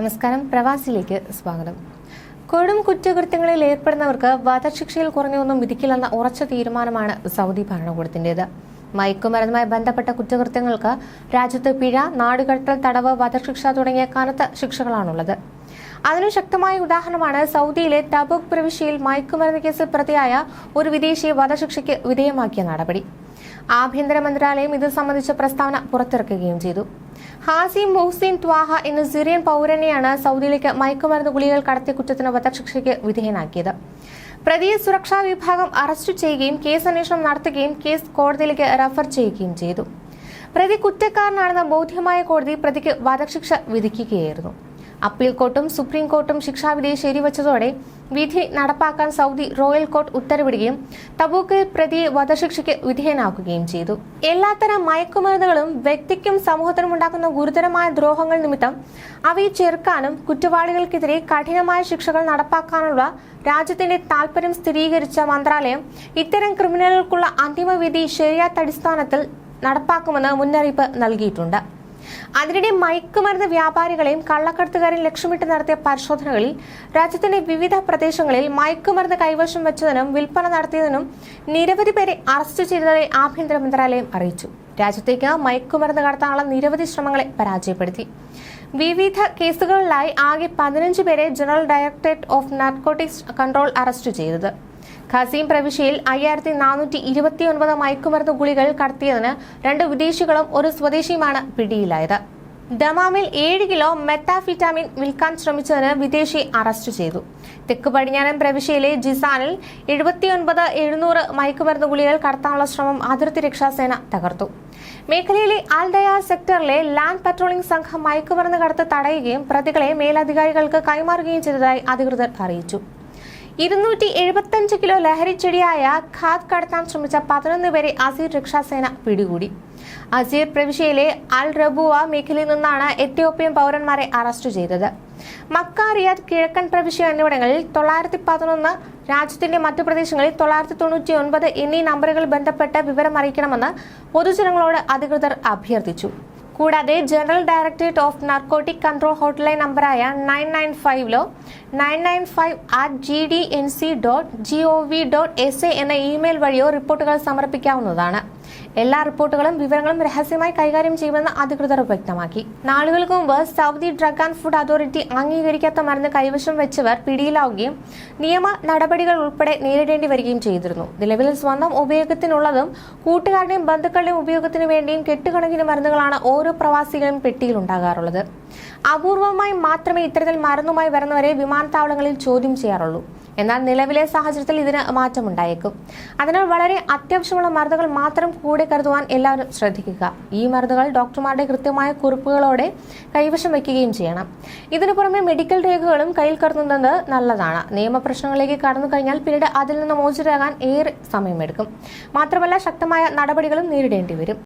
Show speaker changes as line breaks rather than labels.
നമസ്കാരം. പ്രവാസിയിലേക്ക് സ്വാഗതം. കൊടും കുറ്റകൃത്യങ്ങളിൽ ഏർപ്പെടുന്നവർക്ക് വധശിക്ഷയിൽ കുറഞ്ഞൊന്നും വിധിക്കില്ലെന്ന ഉറച്ച തീരുമാനമാണ് സൗദി ഭരണകൂടത്തിന്റേത് മയക്കുമരുന്നുമായി ബന്ധപ്പെട്ട കുറ്റകൃത്യങ്ങൾക്ക് രാജ്യത്ത് പിഴ നാടുകടത്തൽ തടവ് വധശിക്ഷ തുടങ്ങിയ കനത്ത ശിക്ഷകളാണുള്ളത്. അതിനു ശക്തമായ ഉദാഹരണമാണ് സൗദിയിലെ തബുക് പ്രവിശ്യയിൽ മയക്കുമരുന്ന് കേസിൽ പ്രതിയായ ഒരു വിദേശിയെ വധശിക്ഷയ്ക്ക് വിധേയമാക്കിയ നടപടി. ആഭ്യന്തര മന്ത്രാലയം ഇത് സംബന്ധിച്ച പ്രസ്താവന പുറത്തിറക്കുകയും ചെയ്തു. ഹാസിം മുഹ്സിൻ ത്വാഹ എന്ന സിറിയൻ പൗരനെയാണ് സൗദിയിലേക്ക് മയക്കുമരുന്ന് ഗുളികൾ കടത്തിയ കുറ്റത്തിന് വധശിക്ഷയ്ക്ക് വിധേയനാക്കിയത്. പ്രതിയെ സുരക്ഷാ വിഭാഗം അറസ്റ്റ് ചെയ്യുകയും കേസ് അന്വേഷണം നടത്തുകയും കേസ് കോടതിയിലേക്ക് റഫർ ചെയ്യുകയും ചെയ്തു. പ്രതി കുറ്റക്കാരനാണെന്ന് ബോധ്യമായ കോടതി പ്രതിക്ക് വധശിക്ഷ വിധിക്കുകയായിരുന്നു. അപ്പീൽ കോർട്ടും സുപ്രീം കോർട്ടും ശിക്ഷാവിധി ശരിവച്ചതോടെ വിധി നടപ്പാക്കാൻ സൗദി റോയൽ കോർട്ട് ഉത്തരവിടുകയും തബൂക്കിൽ പ്രതിയെ വധശിക്ഷയ്ക്ക് വിധേയനാക്കുകയും ചെയ്തു. എല്ലാത്തരം മയക്കുമരുന്നുകളും വ്യക്തിക്കും സമൂഹത്തിനും ഉണ്ടാക്കുന്ന ഗുരുതരമായ ദ്രോഹങ്ങൾ നിമിത്തം അവയെ ചെറുക്കാനും കുറ്റവാളികൾക്കെതിരെ കഠിനമായ ശിക്ഷകൾ നടപ്പാക്കാനുള്ള രാജ്യത്തിന്റെ താൽപര്യം സ്ഥിരീകരിച്ച മന്ത്രാലയം ഇത്തരം ക്രിമിനലുകൾക്കുള്ള ശരിയാത്ത അടിസ്ഥാനത്തിൽ നടപ്പാക്കുമെന്ന് മുന്നറിയിപ്പ് നൽകിയിട്ടുണ്ട്. അതിനിടെ മയക്കുമരുന്ന് വ്യാപാരികളെയും കള്ളക്കടത്തുകാരെയും ലക്ഷ്യമിട്ട് നടത്തിയ പരിശോധനകളിൽ രാജ്യത്തിന്റെ വിവിധ പ്രദേശങ്ങളിൽ മയക്കുമരുന്ന് കൈവശം വെച്ചതിനും വിൽപ്പന നടത്തിയതിനും നിരവധി പേരെ അറസ്റ്റ് ചെയ്തതായി ആഭ്യന്തര മന്ത്രാലയം അറിയിച്ചു. രാജ്യത്തേക്ക് മയക്കുമരുന്ന് കടത്താനുള്ള നിരവധി ശ്രമങ്ങളെ പരാജയപ്പെടുത്തി. വിവിധ കേസുകളിലായി ആകെ പതിനഞ്ച് പേരെ general directorate of narcotics control arrest ചെയ്തത്. ഖസീം പ്രവിശ്യയിൽ അയ്യായിരത്തി നാനൂറ്റി ഇരുപത്തിയൊൻപത് മയക്കുമരുന്ന് ഗുളികൾ കടത്തിയതിന് രണ്ട് വിദേശികളും ഒരു സ്വദേശിയുമാണ് പിടിയിലായത്. ദമാമിൽ ഏഴ് കിലോ മെത്താഫിറ്റാമിൻ വിൽക്കാൻ ശ്രമിച്ചതിന് വിദേശി അറസ്റ്റ് ചെയ്തു. തെക്ക് പടിഞ്ഞാറൻ പ്രവിശ്യയിലെ ജിസാനിൽ എഴുപത്തിയൊൻപത് എഴുന്നൂറ് മയക്കുമരുന്ന് ഗുളികൾ കടത്താനുള്ള ശ്രമം അതിർത്തി രക്ഷാസേന തകർത്തു. മേഖലയിലെ ആൽഡയ സെക്ടറിലെ ലാൻഡ് പട്രോളിംഗ് സംഘം മയക്കുമരുന്ന് കടത്ത് തടയുകയും പ്രതികളെ മേലധികാരികൾക്ക് കൈമാറുകയും ചെയ്തതായി അധികൃതർ അറിയിച്ചു. ഇരുന്നൂറ്റി എഴുപത്തഞ്ച് കിലോ ലഹരിച്ചെടിയായ ഖാദ് കടത്താൻ ശ്രമിച്ച പതിനൊന്ന് പേരെ അസീർ രക്ഷാസേന പിടികൂടി. അസീർ പ്രവിശ്യയിലെ അൽ റബുവ മേഖലയിൽ നിന്നാണ് എത്യോപ്യൻ പൗരന്മാരെ അറസ്റ്റ് ചെയ്തത്. മക്ക റിയാദ് കിഴക്കൻ പ്രവിശ്യ എന്നിവിടങ്ങളിൽ തൊള്ളായിരത്തി പതിനൊന്ന് രാജ്യത്തിന്റെ മറ്റു പ്രദേശങ്ങളിൽ തൊള്ളായിരത്തി തൊണ്ണൂറ്റി ഒൻപത് എന്നീ നമ്പറുകൾ ബന്ധപ്പെട്ട് വിവരം അറിയിക്കണമെന്ന് പൊതുജനങ്ങളോട് അധികൃതർ അഭ്യർത്ഥിച്ചു. കൂടാതെ general directorate of narcotic control hotline നമ്പറായ nine nine ഫൈവിലോ nine nine five at G D N C dot G O V dot S A എന്ന ഇമെയിൽ വഴിയോ റിപ്പോർട്ടുകൾ സമർപ്പിക്കാവുന്നതാണ്. എല്ലാ റിപ്പോർട്ടുകളും വിവരങ്ങളും രഹസ്യമായി കൈകാര്യം ചെയ്യുമെന്ന് അധികൃതർ വ്യക്തമാക്കി. നാളുകൾക്ക് മുമ്പ് Saudi drug and food authority അംഗീകരിക്കാത്ത മരുന്ന് കൈവശം വെച്ചവർ പിടിയിലാവുകയും നിയമ നടപടികൾ ഉൾപ്പെടെ നേരിടേണ്ടി വരികയും ചെയ്തിരുന്നു. നിലവിൽ സ്വന്തം ഉപയോഗത്തിനുള്ളതും കൂട്ടുകാരുടെയും ബന്ധുക്കളുടെയും ഉപയോഗത്തിനു വേണ്ടിയും കെട്ടുകണക്കിന് മരുന്നുകളാണ് ഓരോ പ്രവാസികളും പെട്ടിയിൽ ഉണ്ടാകാറുള്ളത്. അപൂർവമായി മാത്രമേ ഇത്തരത്തിൽ മരുന്നുമായി വരുന്നവരെ വിമാനത്താവളങ്ങളിൽ ചോദ്യം ചെയ്യാറുള്ളൂ. എന്നാൽ നിലവിലെ സാഹചര്യത്തിൽ ഇതിന് മാറ്റമുണ്ടായേക്കും. അതിനാൽ വളരെ അത്യാവശ്യമുള്ള മരുന്നുകൾ മാത്രം കൂടെ കരുതുവാൻ എല്ലാവരും ശ്രദ്ധിക്കുക. ഈ മരുന്നുകൾ ഡോക്ടർമാരുടെ കൃത്യമായ കുറിപ്പുകളോടെ കൈവശം വയ്ക്കുകയും ചെയ്യണം. ഇതിനു പുറമെ മെഡിക്കൽ രേഖകളും കയ്യിൽ കരുതുന്നത് നല്ലതാണ്. നിയമപ്രശ്നങ്ങളിലേക്ക് കടന്നു കഴിഞ്ഞാൽ പിന്നീട് അതിൽ നിന്ന് മോചിതരാകാൻ ഏറെ സമയമെടുക്കും. മാത്രമല്ല ശക്തമായ നടപടികളും നേരിടേണ്ടി വരും.